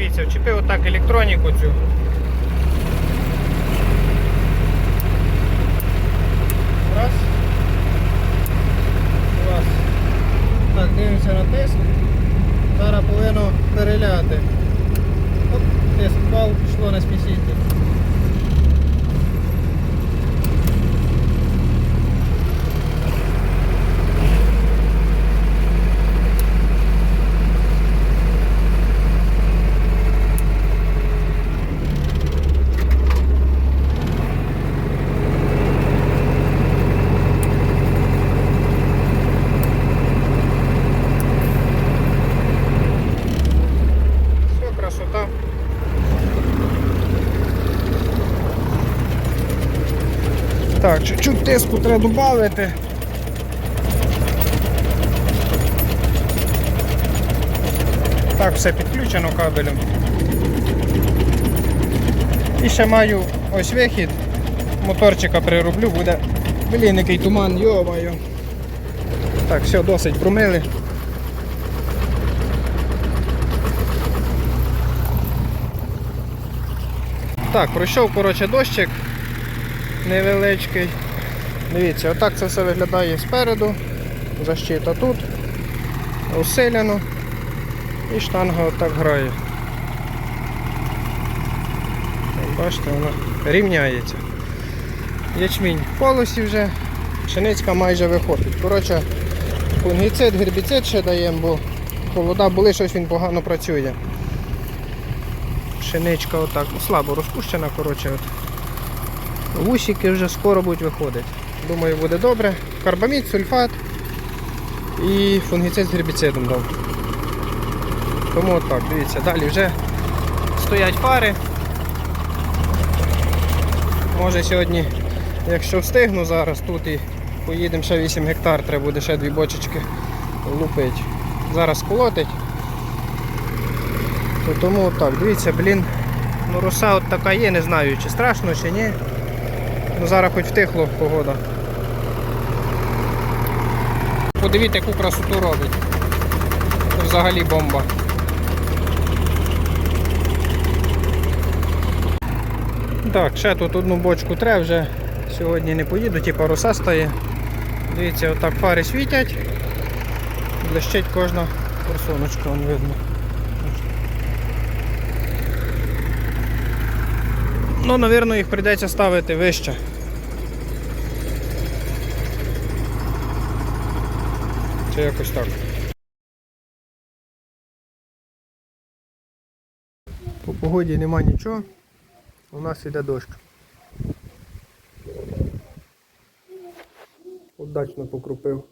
дивіться, вчепив отак електроніку цю. Раз. Раз. Так, дивимося на тиск. Зараз повинно переляти. Оп, тиск впав, пішло на сміситель. Все, красота. Так, чуть-чуть тиску треба додати. Так, все підключено кабелем. І ще маю ось вихід. Моторчика прироблю, буде. Блін, який туман, йо-маю. Так, все, досить промили. Так, пройшов коротше дощик невеличкий. Дивіться, отак це все виглядає спереду. Защита тут. Усилено. І штанга отак грає. Бачите, вона рівняється. Ячмінь в полосі вже, пшеницька майже виходить. Коротше, фунгіцид, гербіцид ще даємо, бо холода були, щось він погано працює. Пшеничка отак, ну, слабо розпущена, коротше. От. Вусики вже скоро будуть виходити. Думаю, буде добре. Карбамід, сульфат і фунгіцид з гербіцидом дав. Тому отак, дивіться, далі вже стоять фари. Може сьогодні, якщо встигну зараз тут і поїдемо ще 8 гектар, треба буде ще дві бочечки лупити. Зараз колотить. То тому отак, дивіться, блін, ну роса от така є, не знаю, чи страшно, чи ні. Ну зараз хоч втихло погода. Подивіться, яку красоту робить. Це взагалі бомба. Так, ще тут одну бочку треба, вже сьогодні не поїду, типу роса стає. Дивіться, отак фари світять, блищить кожна форсуночка, вон видно. Ну, напевно, їх прийдеться ставити вище. Чи якось так. По погоді нема нічого. У нас іде дощ. Удачно покрупив.